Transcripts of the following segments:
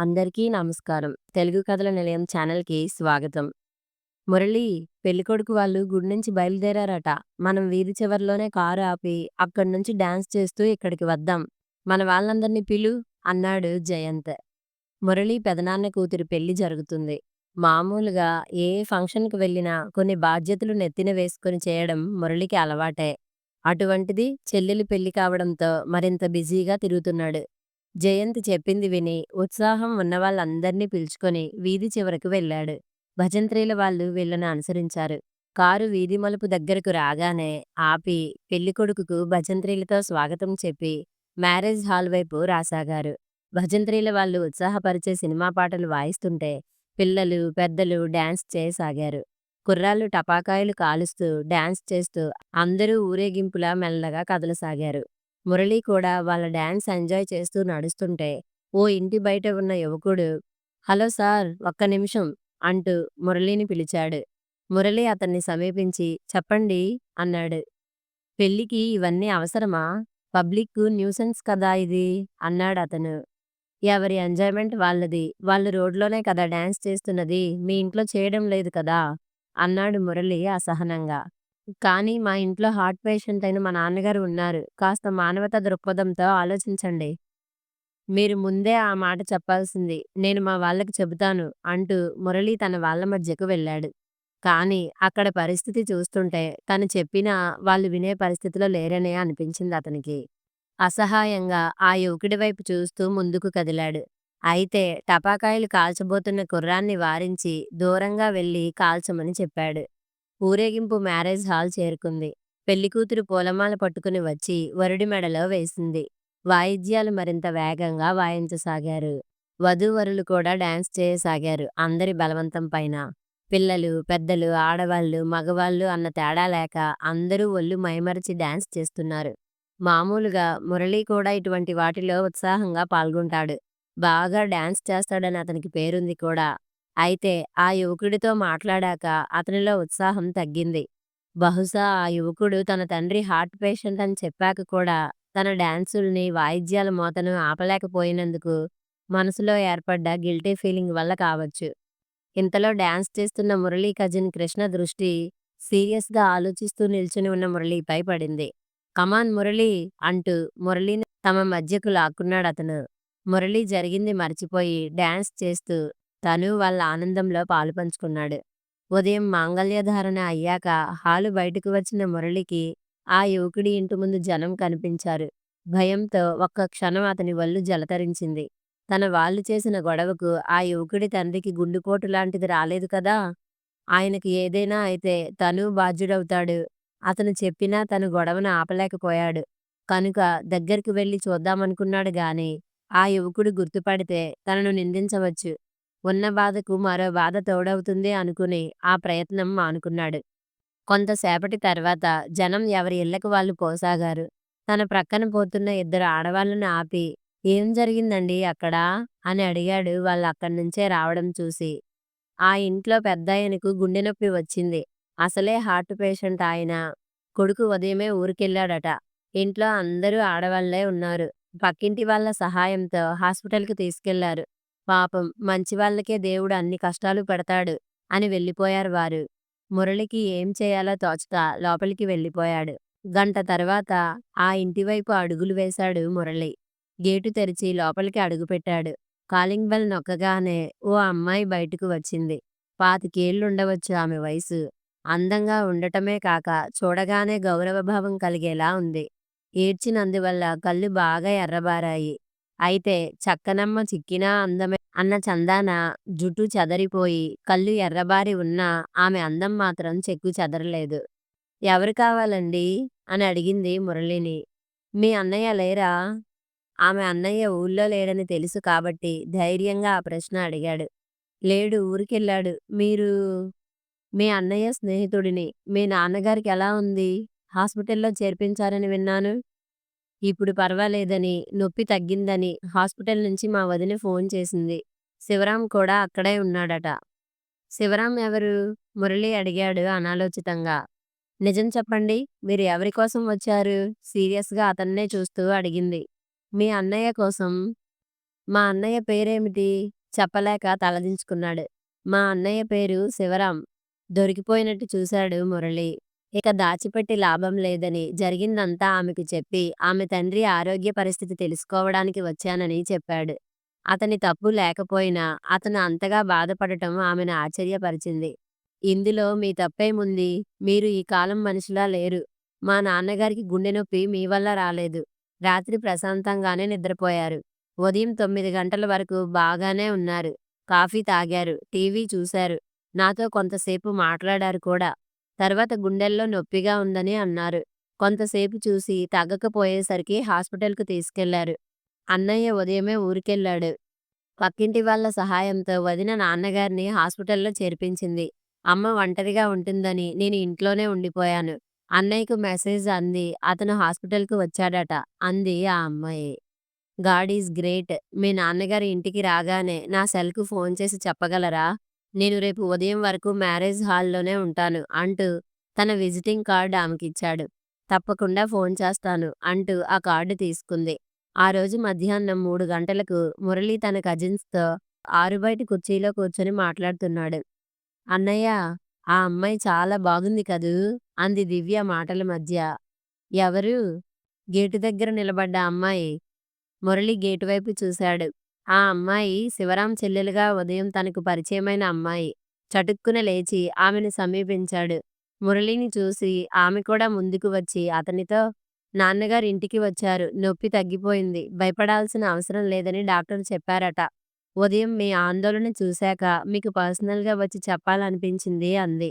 అందరికీ నమస్కారం. తెలుగు కథల నిలయం ఛానల్‌కి స్వాగతం. మురళి, పెళ్ళికొడుకు వాళ్ళు గుడి నుంచి బయలుదేరారట. మనం వీధి చివర్లోనే కారు ఆపి, అక్కడి నుంచి డాన్స్ చేస్తూ ఇక్కడికి వద్దాం. మన వాళ్ళందరినీ పిలు అన్నాడు జయంత్. మురళి పెదనాన్న కూతురి పెళ్ళి జరుగుతుంది. మామూలుగా ఏ ఫంక్షన్‌కి వెళ్ళినా కొన్ని బాధ్యతలు నెత్తిన వేసుకొని చేయడం మురళికి అలవాటే. అటువంటిది చెల్లెలి పెళ్ళి కావడంతో మరింత బిజీగా తిరుగుతున్నాడు. జయంత్ చెప్పింది విని ఉత్సాహం ఉన్నవాళ్ళందర్నీ పిలుచుకొని వీధి చివరకు వెళ్ళాడు. భజంత్రీల వాళ్ళు వీళ్ళను అనుసరించారు. కారు వీధి మలుపు దగ్గరకు రాగానే ఆపి పెళ్ళికొడుకుకు భజంత్రీలతో స్వాగతం చెప్పి మ్యారేజ్ హాల్ వైపు రాసాగారు. భజంత్రీల వాళ్ళు ఉత్సాహపరిచే సినిమా పాటలు వాయిస్తుంటే పిల్లలు, పెద్దలు డాన్స్ చేయసాగారు. కుర్రాళ్ళు టపాకాయలు కాలుస్తూ డాన్స్ చేస్తూ అందరూ ఊరేగింపులా మెల్లగా కదలసాగారు. మురళి కూడా వాళ్ళ డాన్స్ ఎంజాయ్ చేస్తూ నడుస్తుంటే ఓ ఇంటి బయట ఉన్న యువకుడు హలో సార్ ఒక్క నిమిషం అంటూ మురళిని పిలిచాడు. మురళి అతన్ని సమీపించి చెప్పండి అన్నాడు. పెళ్ళికి ఇవన్నీ అవసరమా? పబ్లిక్ న్యూసెన్స్ కదా ఇది అన్నాడు అతను ఎవరి ఎంజాయ్మెంట్ వాళ్ళది. వాళ్ళు రోడ్లోనే కదా డాన్స్ చేస్తున్నది. మీ ఇంట్లో చేయడం లేదు కదా అన్నాడు మురళి అసహనంగా. కానీ మా ఇంట్లో హార్ట్ పేషెంట్ అయిన మా నాన్నగారు ఉన్నారు. కాస్త మానవతా దృక్పథంతో ఆలోచించండి. మీరు ముందే ఆ మాట చెప్పాల్సింది. నేను మా వాళ్ళకి చెబుతాను అంటూ మురళి తన వాళ్ళ మధ్యకు వెళ్ళాడు. కానీ అక్కడ పరిస్థితి చూస్తుంటే తను చెప్పినా వాళ్ళు వినే పరిస్థితిలో లేరనే అనిపించింది అతనికి అసహాయంగా ఆ యువకుడి వైపు చూస్తూ ముందుకు కదిలాడు. అయితే టపాకాయలు కాల్చబోతున్న కుర్రాన్ని వారించి దూరంగా వెళ్ళి కాల్చమని చెప్పాడు. ఊరేగింపు మ్యారేజ్ హాల్ చేరుకుంది. పెళ్ళికూతురు పూలమాల పట్టుకుని వచ్చి వరుడి మెడలో వేసింది. వాయిద్యాలు మరింత వేగంగా వాయించసాగారు. వధూవరులు కూడా డాన్స్ చేయసాగారు అందరి బలవంతం పైన. పిల్లలు, పెద్దలు, ఆడవాళ్ళు, మగవాళ్ళు అన్న తేడా లేక అందరూ ఒళ్ళు మైమరచి డాన్స్ చేస్తున్నారు. మామూలుగా మురళి కూడా ఇటువంటి వాటిలో ఉత్సాహంగా పాల్గొంటాడు. బాగా డాన్స్ చేస్తాడని అతనికి పేరుంది కూడా. అయితే ఆ యువకుడితో మాట్లాడాక అతనిలో ఉత్సాహం తగ్గింది. బహుశా ఆ యువకుడు తన తండ్రి హార్ట్ పేషెంట్ అని చెప్పాక కూడా తన డాన్సుల్ని, వాయిద్యాల మోతను ఆపలేకపోయినందుకు మనసులో ఏర్పడ్డ గిల్టీ ఫీలింగ్ వల్ల కావచ్చు. ఇంతలో డాన్స్ చేస్తున్న మురళీ కజిన్ కృష్ణ దృష్టి సీరియస్‌గా ఆలోచిస్తూ నిల్చుని ఉన్న మురళీపై పడింది. కమాన్ మురళీ అంటూ మురళిని తమ మధ్యకు లాక్కున్నాడతను. మురళి జరిగింది మర్చిపోయి డాన్స్ చేస్తూ తనూ వాళ్ళ ఆనందంలో పాలుపంచుకున్నాడు. ఉదయం మాంగల్యధారణ అయ్యాక హాలు బయటకు వచ్చిన మురళికి ఆ యువకుడి ఇంటి ముందు జనం కనిపించారు. భయంతో ఒక్క క్షణం అతని వల్లు జలతరించింది. తన వాళ్ళు చేసిన గొడవకు ఆ యువకుడి తండ్రికి గుండుపోటు లాంటిది రాలేదు కదా! ఆయనకి ఏదైనా అయితే తను బాధ్యుడవుతాడు. అతను చెప్పినా తను గొడవను ఆపలేకపోయాడు. కనుక దగ్గరికి వెళ్ళి చూద్దామనుకున్నాడు గాని ఆ యువకుడు గుర్తుపడితే తనను నిందించవచ్చు. ఉన్న బాధకు మరో బాధ తోడవుతుంది అనుకుని ఆ ప్రయత్నం మానుకున్నాడు. కొంతసేపటి తర్వాత జనం ఎవరి ఇళ్ళకు వాళ్ళు పోసాగారు. తన ప్రక్కన పోతున్న ఇద్దరు ఆడవాళ్ళను ఆపి ఏం జరిగిందండి అక్కడ? అని అడిగాడు వాళ్ళు అక్కడి నుంచే రావడం చూసి. ఆ ఇంట్లో పెద్దాయనకు గుండెనొప్పి వచ్చింది. అసలే హార్ట్ పేషెంట్ ఆయన. కొడుకు ఉదయమే ఊరికెళ్ళాడట. ఇంట్లో అందరూ ఆడవాళ్ళే ఉన్నారు. పక్కింటి వాళ్ళ సహాయంతో హాస్పిటల్‌కి తీసుకెళ్ళారు. పాపం మంచివాళ్ళకే దేవుడు అన్ని కష్టాలు పెడతాడు అని వెళ్ళిపోయారు వారు. మురళికి ఏం చేయాలో తోచక లోపలికి వెళ్ళిపోయాడు. గంట తర్వాత ఆ ఇంటివైపు అడుగులు వేశాడు మురళి. గేటు తెరిచి లోపలికి అడుగుపెట్టాడు. కాలింగ్ బెల్ నొక్కగానే ఓ అమ్మాయి బయటకు వచ్చింది. పాతికేళ్ళుండవచ్చు ఆమె వయసు. అందంగా ఉండటమే కాక చూడగానే గౌరవభావం కలిగేలా ఉంది. ఏడ్చినందువల్ల కళ్ళు బాగా ఎర్రబారాయి. అయితే చక్కనమ్మ చిక్కినా అందమే అన్న చందాన జుట్టు చెదరిపోయి కళ్ళు ఎర్రబారి ఉన్నా ఆమె అందం మాత్రం చెక్కు చెదరలేదు. ఎవరు కావాలండి అని అడిగింది మురళిని. మీ అన్నయ్య లేరా? ఆమె అన్నయ్య ఊళ్ళో లేడని తెలుసు కాబట్టి ధైర్యంగా ఆ ప్రశ్న అడిగాడు. లేడు ఊరికెళ్ళాడు. మీరు? మీ అన్నయ్య స్నేహితుడిని. మీ నాన్నగారికి ఎలా ఉంది? హాస్పిటల్లో చేర్పించారని విన్నాను. ఇప్పుడు పర్వాలేదని, నొప్పి తగ్గిందని హాస్పిటల్ నుంచి మా వదిన ఫోన్ చేసింది. శివరాం కూడా అక్కడే ఉన్నాడట. శివరాం ఎవరు? మురళి అడిగాడు అనాలోచితంగా. నిజం చెప్పండి. మీరు ఎవరి కోసం వచ్చారు? సీరియస్‌గా అతన్నే చూస్తూ అడిగింది. మీ అన్నయ్య కోసం. మా అన్నయ్య పేరేమిటి? చెప్పలేక తలదించుకున్నాడు. మా అన్నయ్య పేరు శివరాం. దొరికిపోయినట్టు చూశాడు మురళి. ఇక దాచిపెట్టి లాభం లేదని జరిగిందంతా ఆమెకు చెప్పి ఆమె తండ్రి ఆరోగ్య పరిస్థితి తెలుసుకోవడానికి వచ్చానని చెప్పాడు. అతని తప్పు లేకపోయినా అతను అంతగా బాధపడటం ఆమెను ఆశ్చర్యపరిచింది. ఇందులో మీ తప్పేముంది? మీరు ఈ కాలం మనిషిలా లేరు. మా నాన్నగారికి గుండె నొప్పి మీ వల్ల రాలేదు. రాత్రి ప్రశాంతంగానే నిద్రపోయారు. ఉదయం తొమ్మిది గంటల వరకు బాగానే ఉన్నారు. కాఫీ తాగారు. టీవీ చూశారు. నాతో కొంతసేపు మాట్లాడారు కూడా. తర్వాత గుండెల్లో నొప్పిగా ఉందని అన్నారు. కొంతసేపు చూసి తగ్గకపోయేసరికి హాస్పిటల్‌కు తీసుకెళ్ళారు. అన్నయ్య ఉదయమే ఊరికెళ్ళాడు. పక్కింటి వాళ్ళ సహాయంతో వదిన నాన్నగారిని హాస్పిటల్‌లో చేర్పించింది. అమ్మ ఒంటరిగా ఉంటుందని నేను ఇంట్లోనే ఉండిపోయాను. అన్నయ్యకు మెసేజ్ అంది అతను హాస్పిటల్‌కు వచ్చాడట అంది ఆ అమ్మాయి. God is great. మీ నాన్నగారి ఇంటికి రాగానే నా సెల్‌కు ఫోన్ చేసి చెప్పగలరా? నేను రేపు ఉదయం వరకు మ్యారేజ్ హాల్‌లోనే ఉంటాను అంటూ తన విజిటింగ్ కార్డు ఆమెకిచ్చాడు. తప్పకుండా ఫోన్ చేస్తాను అంటూ ఆ కార్డు తీసుకుంది. ఆ రోజు మధ్యాహ్నం మూడు గంటలకు మురళి తన కజిన్స్‌తో ఆరుబయట కుర్చీలో కూర్చొని మాట్లాడుతున్నాడు. అన్నయ్య ఆ అమ్మాయి చాలా బాగుంది కదూ! అంది దివ్య మాటల మధ్య. ఎవరు? గేటు దగ్గర నిలబడ్డ అమ్మాయి. మురళి గేటు వైపు చూశాడు. ఆ అమ్మాయి శివరాం చెల్లెలుగా ఉదయం తనకు పరిచయమైన అమ్మాయి. చటుక్కున లేచి ఆమెను సమీపించాడు. మురళిని చూసి ఆమె కూడా ముందుకు వచ్చి అతనితో నాన్నగారు ఇంటికి వచ్చారు. నొప్పి తగ్గిపోయింది. భయపడాల్సిన అవసరం లేదని డాక్టర్ చెప్పారట. ఉదయం మీ ఆందోళన చూశాక మీకు పర్సనల్‌గా వచ్చి చెప్పాలనిపించింది అంది.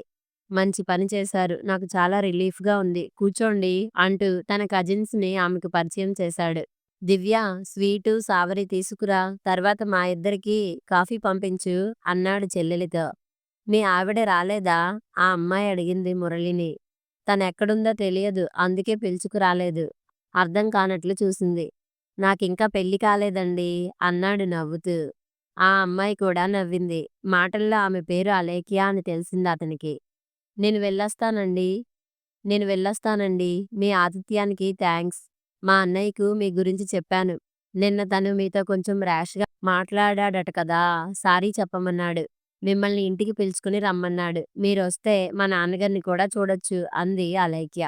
మంచి పని చేశారు. నాకు చాలా రిలీఫ్‌గా ఉంది. కూర్చోండి అంటూ తన కజిన్స్‌ని ఆమెకు పరిచయం చేశాడు. దివ్య స్వీటు, సావరీ తీసుకురా. తర్వాత మా ఇద్దరికీ కాఫీ పంపించు అన్నాడు చెల్లెలితో. మీ ఆవిడ రాలేదా? ఆ అమ్మాయి అడిగింది మురళిని. తనెక్కడుందో తెలియదు. అందుకే పిలుచుకురాలేదు. అర్థం కానట్లు చూసింది. నాకింకా పెళ్ళి కాలేదండి అన్నాడు నవ్వుతూ. ఆ అమ్మాయి కూడా నవ్వింది. మాటల్లో ఆమె పేరు అలేఖ్య అని తెలిసింది అతనికి నేను వెళ్ళొస్తానండి నేను వెళ్ళొస్తానండి మీ ఆతిథ్యానికి థ్యాంక్స్ మా అన్నయ్యకు మీ గురించి చెప్పాను. నిన్న తను మీతో కొంచెం ర్యాష్‌గా మాట్లాడాడట కదా! సారీ చెప్పమన్నాడు. మిమ్మల్ని ఇంటికి పిలుచుకుని రమ్మన్నాడు. మీరొస్తే మా నాన్నగారిని కూడా చూడొచ్చు అంది అలైక్య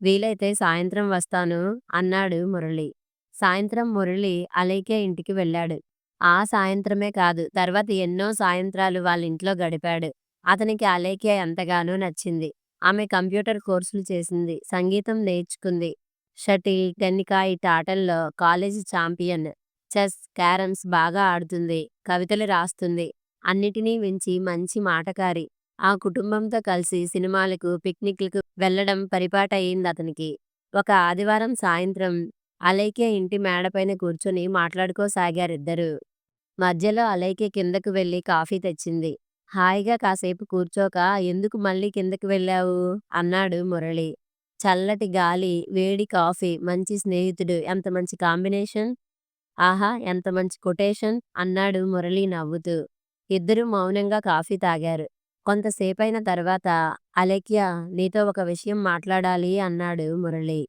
వీలైతే సాయంత్రం వస్తాను అన్నాడు మురళి. సాయంత్రం మురళి అలైక్య ఇంటికి వెళ్ళాడు. ఆ సాయంత్రమే కాదు తర్వాత ఎన్నో సాయంత్రాలు వాళ్ళింట్లో గడిపాడు. అతనికి అలేఖ్య ఎంతగానో నచ్చింది. ఆమె కంప్యూటర్ కోర్సులు చేసింది. సంగీతం నేర్చుకుంది. షటిల్, టెన్నికాయిట్ ఆటల్లో కాలేజీ చాంపియన్. చెస్, క్యారమ్స్ బాగా ఆడుతుంది. కవితలు రాస్తుంది. అన్నిటినీ మించి మంచి మాటకారి. ఆ కుటుంబంతో కలిసి సినిమాలకు, పిక్నిక్‌లకు వెళ్ళడం పరిపాటయిందతనికి. ఒక ఆదివారం సాయంత్రం అలైకే ఇంటి మేడపైన కూర్చొని మాట్లాడుకోసాగారిద్దరూ. మధ్యలో అలైకే కిందకు వెళ్ళి కాఫీ తెచ్చింది. హాయిగా కాసేపు కూర్చోక ఎందుకు మళ్ళీ కిందకు వెళ్ళావు? అన్నాడు మురళి. చల్లటి గాలి, వేడి కాఫీ, మంచి స్నేహితుడు ఎంత మంచి కాంబినేషన్! ఆహా! ఎంత మంచి కొటేషన్! అన్నాడు మురళి నవ్వుతూ. ఇద్దరూ మౌనంగా కాఫీ తాగారు. కొంతసేపైన తర్వాత అలెక్య నీతో ఒక విషయం మాట్లాడాలి అన్నాడు మురళి.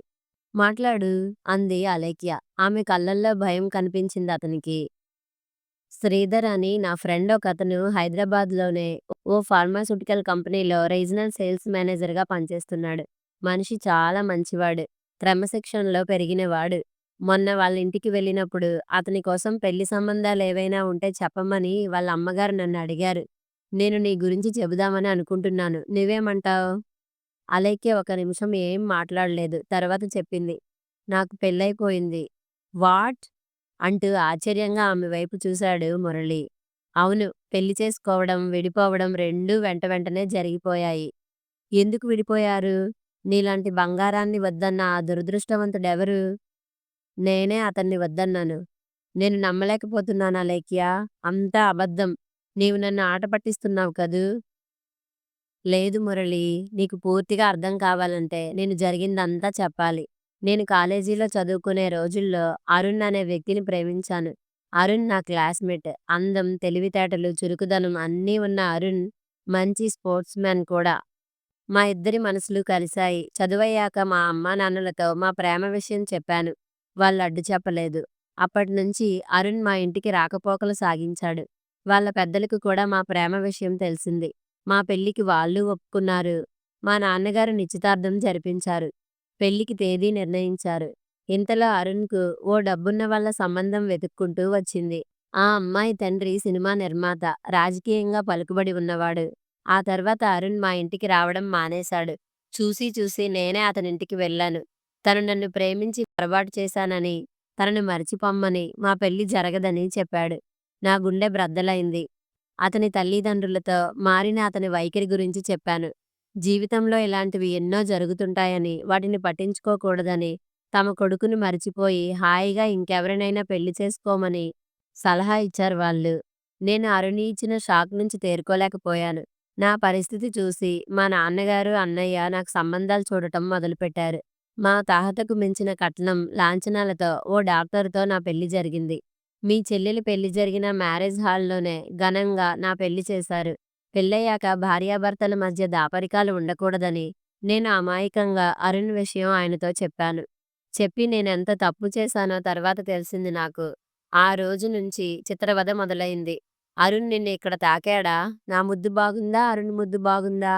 మాట్లాడు అంది అలేఖ్య. ఆమె కళ్ళల్లో భయం కనిపించింది అతనికి శ్రీధర్ అని నా ఫ్రెండ్ ఒక అతను హైదరాబాద్‌లోనే ఓ ఫార్మాస్యూటికల్ కంపెనీలో రీజనల్ సేల్స్ మేనేజర్‌గా పనిచేస్తున్నాడు. మనిషి చాలా మంచివాడు. క్రమశిక్షణలో పెరిగినవాడు. మొన్న వాళ్ళ ఇంటికి వెళ్ళినప్పుడు అతని కోసం పెళ్ళి సంబంధాలు ఏవైనా ఉంటే చెప్పమని వాళ్ళ అమ్మగారు నన్ను అడిగారు నేను నీ గురించి చెబుదామని అనుకుంటున్నాను. నువ్వేమంటావు అలైక్య ఒక నిమిషం ఏం మాట్లాడలేదు. తర్వాత చెప్పింది. నాకు పెళ్ళైపోయింది వాట్? అంటూ ఆశ్చర్యంగా ఆమె వైపు చూశాడు మురళి. అవును. పెళ్ళి చేసుకోవడం, విడిపోవడం రెండూ వెంట వెంటనే జరిగిపోయాయి. ఎందుకు విడిపోయారు? నీలాంటి బంగారాన్ని వద్దన్న ఆ దురదృష్టవంతుడెవరు? నేనే అతన్ని వద్దన్నాను. నేను నమ్మలేకపోతున్నానా లేఖ్యా అంతా అబద్ధం. నీవు నన్ను ఆట పట్టిస్తున్నావు కదూ! లేదు మురళి నీకు పూర్తిగా అర్థం కావాలంటే నేను జరిగిందంతా చెప్పాలి. నేను కాలేజీలో చదువుకునే రోజుల్లో అరుణ్ అనే వ్యక్తిని ప్రేమించాను. అరుణ్ నా క్లాస్‌మేట్. అందం, తెలివితేటలు, చురుకుదనం అన్నీ ఉన్న అరుణ్ మంచి స్పోర్ట్స్ మ్యాన్ కూడా. మా ఇద్దరి మనసులు కలిశాయి. చదువయ్యాక మా అమ్మానాన్నలతో మా ప్రేమ విషయం చెప్పాను. వాళ్ళు అడ్డు చెప్పలేదు. అప్పటినుంచి అరుణ్ మా ఇంటికి రాకపోకలు సాగించాడు. వాళ్ళ పెద్దలకు కూడా మా ప్రేమ విషయం తెలిసింది. మా పెళ్ళికి వాళ్ళూ ఒప్పుకున్నారు. మా నాన్నగారు నిశ్చితార్థం జరిపించారు. పెళ్ళికి తేదీ నిర్ణయించారు. ఇంతలో అరుణ్‌కు ఓ డబ్బున్న వాళ్ళ సంబంధం వెతుక్కుంటూ వచ్చింది. ఆ అమ్మాయి తండ్రి సినిమా నిర్మాత, రాజకీయంగా పలుకుబడి ఉన్నవాడు. ఆ తర్వాత అరుణ్ మా ఇంటికి రావడం మానేశాడు. చూసి చూసి నేనే అతనింటికి వెళ్ళాను. తను నన్ను ప్రేమించి పొరబాటు చేశానని, తనను మరిచిపొమ్మని, మా పెళ్ళి జరగదని చెప్పాడు. నా గుండె బ్రద్దలైంది. అతని తల్లిదండ్రులతో మారిన అతని వైఖరి గురించి చెప్పాను. జీవితంలో ఇలాంటివి ఎన్నో జరుగుతుంటాయని, వాటిని పట్టించుకోకూడదని, తమ కొడుకుని మరిచిపోయి హాయిగా ఇంకెవరినైనా పెళ్ళి చేసుకోమని సలహా ఇచ్చారు వాళ్ళు. నేను అరుణి ఇచ్చిన షాక్ నుంచి తేరుకోలేకపోయాను. నా పరిస్థితి చూసి మా నాన్నగారు, అన్నయ్య నాకు సంబంధాలు చూడటం మొదలుపెట్టారు. మా తాహతకు మించిన కట్నం, లాంఛనాలతో ఓ డాక్టర్తో నా పెళ్ళి జరిగింది. మీ చెల్లెలి పెళ్ళి జరిగిన మ్యారేజ్ హాల్లోనే ఘనంగా నా పెళ్ళి చేశారు. పెళ్ళయ్యాక భార్యాభర్తల మధ్య దాపరికాలు ఉండకూడదని నేను అమాయకంగా అరుణ్ విషయం ఆయనతో చెప్పాను. చెప్పి నేనెంత తప్పు చేశానో తర్వాత తెలిసింది నాకు. ఆ రోజు నుంచి చిత్రవద మొదలైంది. అరుణ్ నిన్ను ఇక్కడ తాకాడా? నా ముద్దు బాగుందా? అరుణ్ ముద్దు బాగుందా?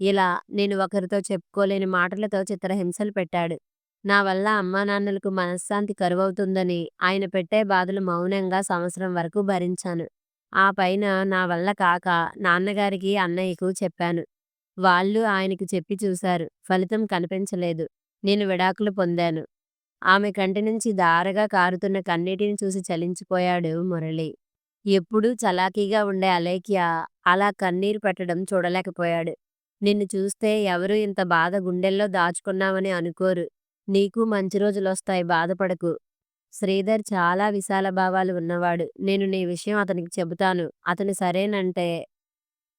ఇలా నేను ఒకరితో చెప్పుకోలేని మాటలతో చిత్రహింసలు పెట్టాడు. నా వల్ల అమ్మానాన్నలకు మనశ్శాంతి కరువవుతుందని ఆయన పెట్టే బాధలు మౌనంగా సంవత్సరం వరకు భరించాను. ఆ పైన నా వల్ల కాక నాన్నగారికి, అన్నయ్యకు చెప్పాను. వాళ్ళు ఆయనకు చెప్పి చూశారు. ఫలితం కనిపించలేదు. నేను విడాకులు పొందాను. ఆమె కంటి నుంచి ధారగా కారుతున్న కన్నీటిని చూసి చలించిపోయాడు మురళి. ఎప్పుడూ చలాకీగా ఉండే అలేఖ్య అలా కన్నీరు పెట్టడం చూడలేకపోయాడు. నిన్ను చూస్తే ఎవరూ ఇంత బాధ గుండెల్లో దాచుకున్నామని అనుకోరు. నీకు మంచి రోజులొస్తాయి బాధపడకు. శ్రీధర్ చాలా విశాల భావాలు ఉన్నవాడు. నేను నీ విషయం అతనికి చెబుతాను. అతను సరేనంటే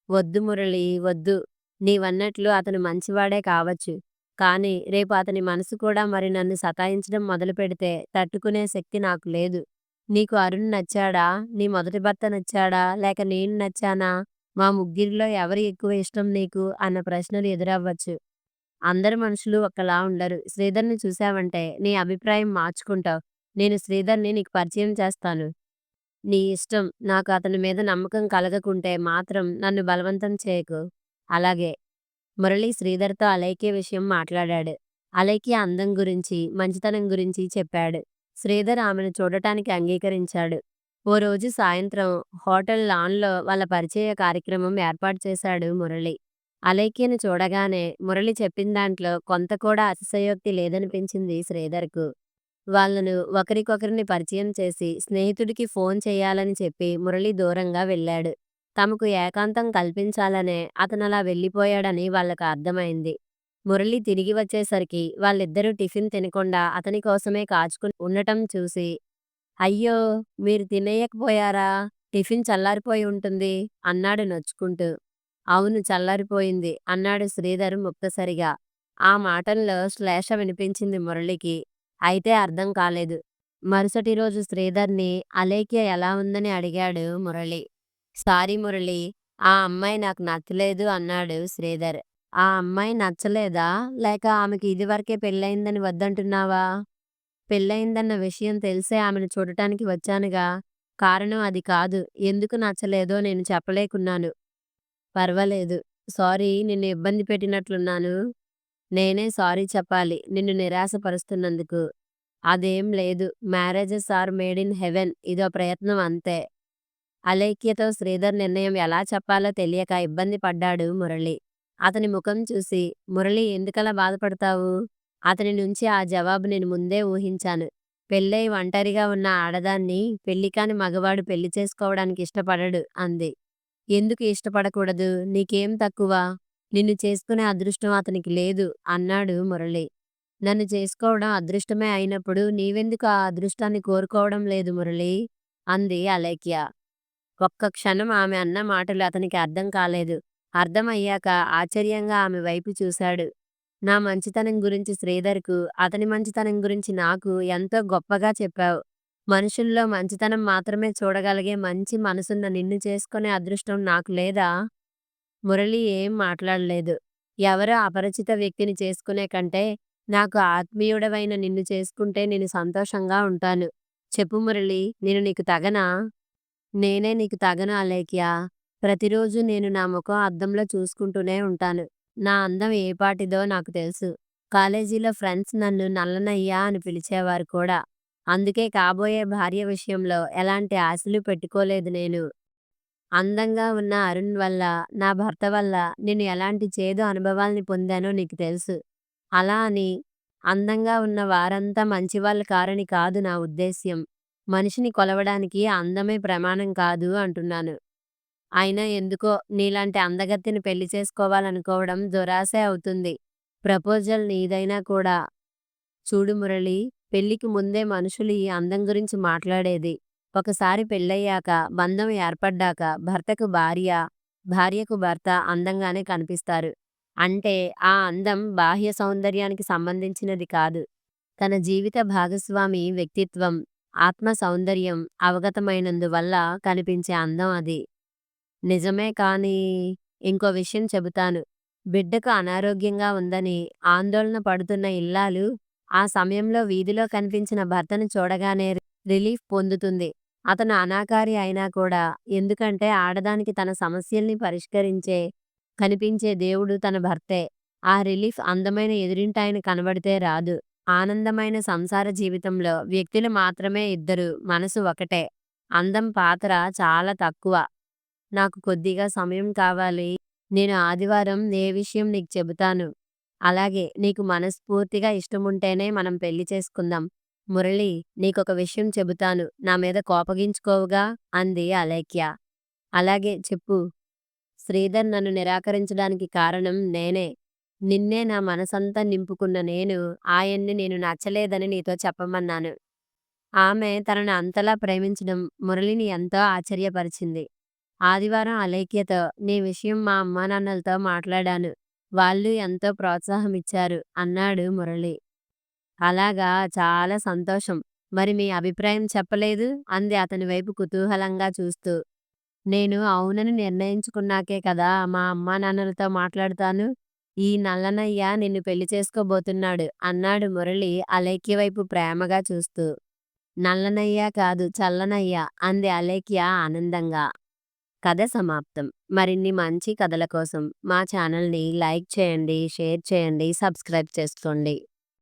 వద్దు మురళీ! వద్దు. నీవన్నట్లు అతను మంచివాడే కావచ్చు. కానీ రేపు అతని మనసు కూడా మరి నన్ను సతాయించడం మొదలుపెడితే తట్టుకునే శక్తి నాకు లేదు. నీకు అరుణ్ నచ్చాడా? నీ మొదటి భర్త నచ్చాడా? లేక నేను నచ్చానా? మా ముగ్గురిలో ఎవరు ఎక్కువ ఇష్టం నీకు? అన్న ప్రశ్నలు ఎదురవ్వచ్చు. అందరు మనుషులు ఒక్కలా ఉండరు. శ్రీధర్‌ని చూశావంటే నీ అభిప్రాయం మార్చుకుంటావు నేను శ్రీధర్‌ని నీకు పరిచయం చేస్తాను. నీ ఇష్టం. నాకు అతని మీద నమ్మకం కలగకుంటే మాత్రం నన్ను బలవంతం చేయకు. అలాగే. మురళి శ్రీధర్‌తో అలేఖ్య విషయం మాట్లాడాడు. అలేఖ్య అందం గురించి, మంచితనం గురించి చెప్పాడు. శ్రీధర్ ఆమెను చూడటానికి అంగీకరించాడు. ఓ రోజు సాయంత్రం హోటల్ లాన్‌లో వాళ్ళ పరిచయ కార్యక్రమం ఏర్పాటు చేశాడు మురళి. అలైక్యను చూడగానే మురళి చెప్పిందాంట్లో కొంత కూడా అతిశయోక్తి లేదనిపించింది శ్రీధర్‌కు. వాళ్ళను ఒకరికొకరిని పరిచయం చేసి స్నేహితుడికి ఫోన్ చేయాలని చెప్పి మురళి దూరంగా వెళ్ళాడు. తమకు ఏకాంతం కల్పించాలనే అతనలా వెళ్ళిపోయాడని వాళ్ళకు అర్థమైంది. మురళి తిరిగి వచ్చేసరికి వాళ్ళిద్దరూ టిఫిన్ తినకుండా అతని కోసమే కాచుకుని ఉండటం చూసి అయ్యో! మీరు తినేయకపోయారా? టిఫిన్ చల్లారిపోయి ఉంటుంది అన్నాడు నొచ్చుకుంటూ. అవును చల్లారిపోయింది అన్నాడు శ్రీధర్ ముక్తసరిగా. ఆ మాటల్లో శ్లేష వినిపించింది మురళికి. అయితే అర్థం కాలేదు. మరుసటి రోజు శ్రీధర్‌ని అలేఖ్య ఎలా ఉందని అడిగాడు మురళి. సారీ మురళి ఆ అమ్మాయి నాకు నచ్చలేదు అన్నాడు శ్రీధర్. ఆ అమ్మాయి నచ్చలేదా? లేక ఆమెకి ఇదివరకే పెళ్ళయిందని వద్దంటున్నావా? పెళ్ళయిందన్న విషయం తెలిసే ఆమెను చూడటానికి వచ్చానుగా. కారణం అది కాదు. ఎందుకు నచ్చలేదో నేను చెప్పలేకున్నాను. పర్వాలేదు. సారీ నిన్ను ఇబ్బంది పెట్టినట్లున్నాను. నేనే సారీ చెప్పాలి నిన్ను నిరాశపరుస్తున్నందుకు. అదేం లేదు. Marriages are made in heaven ఇదో ప్రయత్నం అంతే. అలైక్యతో శ్రీధర్ నిర్ణయం ఎలా చెప్పాలో తెలియక ఇబ్బంది పడ్డాడు మురళి. అతని ముఖం చూసి మురళి ఎందుకలా బాధపడతావు? అతని నుంచి ఆ జవాబు నేను ముందే ఊహించాను. పెళ్ళై ఒంటరిగా ఉన్న ఆడదాన్ని పెళ్ళికాని మగవాడు పెళ్ళి చేసుకోవడానికి ఇష్టపడడు అంది. ఎందుకు ఇష్టపడకూడదు? నీకేం తక్కువ? నిన్ను చేసుకునే అదృష్టం అతనికి లేదు అన్నాడు మురళి. నన్ను చేసుకోవడం అదృష్టమే అయినప్పుడు నీవెందుకు ఆ అదృష్టాన్ని కోరుకోవడం లేదు మురళీ? అంది అలేఖ్య. ఒక్క క్షణం ఆమె అన్న మాటలు అతనికి అర్థం కాలేదు. అర్థమయ్యాక ఆశ్చర్యంగా ఆమె వైపు చూశాడు. నా మంచితనం గురించి శ్రీధర్‌కు, అతని మంచితనం గురించి నాకు ఎంతో గొప్పగా చెప్పావు. మనుషుల్లో మంచితనం మాత్రమే చూడగలిగే మంచి మనసున్న నిన్ను చేసుకునే అదృష్టం నాకు లేదా? మురళి ఏం మాట్లాడలేదు. ఎవరో అపరిచిత వ్యక్తిని చేసుకునే కంటే నాకు ఆత్మీయుడవైన నిన్ను చేసుకుంటే నేను సంతోషంగా ఉంటాను. చెప్పు మురళి. నేను నీకు తగనా? నేనే నీకు తగను అలేఖ్యా ప్రతిరోజు నేను నా ముఖం అద్దంలో చూసుకుంటూనే ఉంటాను. నా అందం ఏపాటిదో నాకు తెలుసు. కాలేజీలో ఫ్రెండ్స్ నన్ను నల్లనయ్యా అని పిలిచేవారు కూడా. అందుకే కాబోయే భార్య విషయంలో ఎలాంటి ఆశలు పెట్టుకోలేదు నేను. అందంగా ఉన్న అరుణ్ వల్ల, నా భర్త వల్ల నేను ఎలాంటి చేదు అనుభవాల్ని పొందానో నీకు తెలుసు. అలా అని అందంగా ఉన్న వారంతా మంచివాళ్ళు కారని కాదు నా ఉద్దేశ్యం. మనిషిని కొలవడానికి అందమే ప్రమాణం కాదు అంటున్నాను. అయినా ఎందుకో నీలాంటి అందగత్తిని పెళ్ళి చేసుకోవాలనుకోవడం దురాశే అవుతుంది. ప్రపోజల్ నీదైనా కూడా. చూడు మురళీ! పెళ్ళికి ముందే మనుషులు ఈ అందం గురించి మాట్లాడేది. ఒకసారి పెళ్ళయ్యాక, బంధం ఏర్పడ్డాక భర్తకు భార్య, భార్యకు భర్త అందంగానే కనిపిస్తారు. అంటే ఆ అందం బాహ్య సౌందర్యానికి సంబంధించినది కాదు. తన జీవిత భాగస్వామి వ్యక్తిత్వం, ఆత్మ సౌందర్యం అవగతమైనందువల్ల కనిపించే అందం అది. నిజమే కానీ, ఇంకో విషయం చెబుతాను. బిడ్డకు అనారోగ్యంగా ఉందని ఆందోళన పడుతున్న ఇల్లాలు ఆ సమయంలో వీధిలో కనిపించిన భర్తను చూడగానే రిలీఫ్ పొందుతుంది. అతను అనాకారి అయినా కూడా. ఎందుకంటే ఆడదానికి తన సమస్యల్ని పరిష్కరించే, కనిపించే దేవుడు తన భర్తే. ఆ రిలీఫ్ అందమైన ఎదురింటాయన కనబడితే రాదు. ఆనందమైన సంసార జీవితంలో వ్యక్తులు మాత్రమే ఇద్దరు, మనసు ఒకటే. అందం పాత్ర చాలా తక్కువ. నాకు కొద్దిగా సమయం కావాలి. నేను ఆదివారం ఏ విషయం నీకు చెబుతాను. అలాగే నీకు మనస్ఫూర్తిగా ఇష్టముంటేనే మనం పెళ్ళి చేసుకుందాం. మురళి నీకొక విషయం చెబుతాను. నా మీద కోపగించుకోవుగా? అంది అలేఖ్య. అలాగే చెప్పు. శ్రీధర్ నన్ను నిరాకరించడానికి కారణం నేనే. నిన్నే నా మనసంతా నింపుకున్న నేను ఆయన్ని నేను నచ్చలేదని నీతో చెప్పమన్నాను. ఆమె తనను అంతలా ప్రేమించడం మురళిని ఎంతో ఆశ్చర్యపరిచింది. ఆదివారం అలైక్యతో నీ విషయం మా అమ్మానాన్నలతో మాట్లాడాను. వాళ్ళు ఎంతో ప్రోత్సాహమిచ్చారు అన్నాడు మురళి. అలాగా చాలా సంతోషం. మరి మీ అభిప్రాయం చెప్పలేదు? అంది అతని వైపు కుతూహలంగా చూస్తూ. నేను అవునని నిర్ణయించుకున్నాకే కదా మా అమ్మానాన్నలతో మాట్లాడుతాను. ఈ నల్లనయ్య నిన్ను పెళ్ళి చేసుకోబోతున్నాడు అన్నాడు మురళి అలైక్య వైపు ప్రేమగా చూస్తూ. నల్లనయ్య కాదు చల్లనయ్య అంది అలేఖ్య ఆనందంగా. కథ సమాప్తం. మరిన్ని మంచి కథల కోసం మా ఛానల్ని లైక్ చేయండి, షేర్ చేయండి, సబ్స్క్రైబ్ చేసుకోండి.